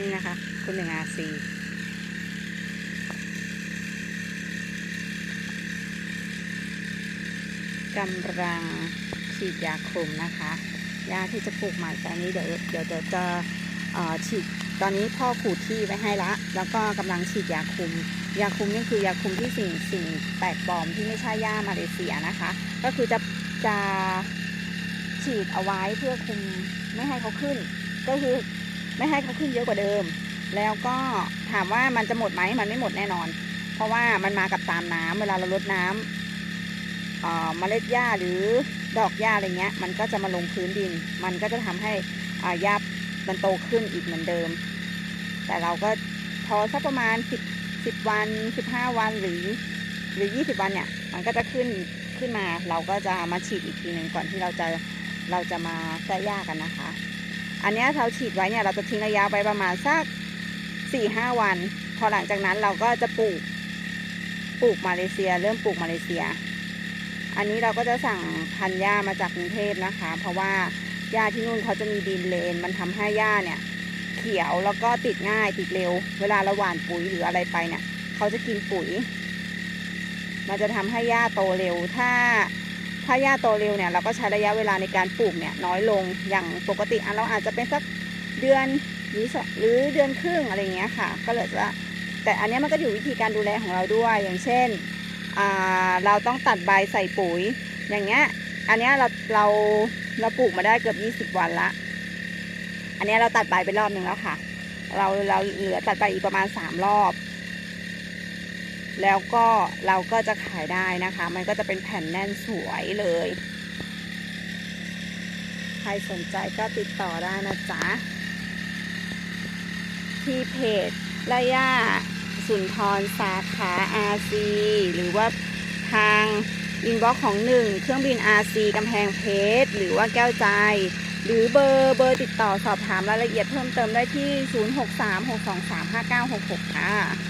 นี่นะคะ คุณหนึ่งอาซีกำลังฉีดยาคุมนะคะ ยาที่จะปลูกใหม่ตอนนี้เดี๋ยวเดี๋ยวเดี๋ยวจะฉีดตอนนี้พ่อขูดที่ไว้ให้ละ แล้วก็กำลังฉีดยาคุม ยาคุมนี่คือยาคุมที่สิ่งสิ่งแปลกปลอมที่ไม่ใช่ย่ามาเลเซียนะคะ ก็คือจะจะฉีดเอาไว้เพื่อคุมไม่ให้เขาขึ้น ก็คือ ไม่ให้เขาขึ้นเยอะกว่าเดิม แล้วก็ถามว่ามันจะหมดไหมมันไม่หมดแน่นอน เพราะว่ามันมากับตามน้ำเวลาเราลดน้ำเอ่อเมล็ดหญ้าหรือดอกหญ้าอะไรเงี้ย มันก็จะมาลงพื้นดิน มันก็จะทำให้อ่าหญ้ามันโตขึ้นอีกเหมือนเดิม แต่เราก็พอสักประมาณสิบสิบวันสิบห้าวันหรือหรือยี่สิบวันเนี่ย มันก็จะขึ้นขึ้นมา เราก็จะมาฉีดอีกทีหนึ่งก่อนที่เราจะเราจะมาแก้หญ้ากันนะคะ อันเนี้ยเราฉีดไว้เนี่ยเราจะทิ้งระยะไปประมาณสักสี่ห้าวัน พอหลังจากนั้นเราก็จะปลูกปลูกมาเลเซีย เริ่มปลูกมาเลเซีย อันนี้เราก็จะสั่งพันหญ้ามาจากกรุงเทพนะคะ เพราะว่าหญ้าที่นู่นเขาจะมีดินเลน มันทำให้หญ้าเนี่ย เขียวแล้วก็ติดง่ายติดเร็ว เวลาเราหว่านปุ๋ยหรืออะไรไปเนี่ยเขาจะกินปุ๋ย มันจะทำให้หญ้าโตเร็วถ้า ถ้าหญ้าโตเร็วเนี่ยเราก็ใช้ระยะเวลาในการปลูกเนี่ยน้อยลงอย่างปกติอะเราอาจจะเป็นสักเดือนหรือสองหรือเดือนครึ่งอะไรเงี้ยค่ะ ก็เลยจะแต่อันเนี้ยมันก็อยู่วิธีการดูแลของเราด้วย อย่างเช่นอ่าเราต้องตัดใบใส่ปุ๋ย อย่างเงี้ยอันเนี้ยเราเราเราปลูกมาได้เกือบ 20 วันละ อันเนี้ยเราตัดใบไปรอบหนึ่งแล้วค่ะ เราเราเหลือตัดใบอีกประมาณ 3 รอบ แล้วก็เราก็จะขายได้นะคะ มันก็จะเป็นแผ่นแน่นสวยเลย ใครสนใจก็ติดต่อได้นะจ๊ะ ที่เพจระยะสุนทรสาขาอาซีหรือว่าทางอินบ็อกของหนึ่งเครื่องบินอาซีกำแพงเพชร หรือว่าแก้วใจ หรือเบอร์เบอร์ติดต่อสอบถามรายละเอียดเพิ่มเติมได้ที่ 0636235966 ค่ะ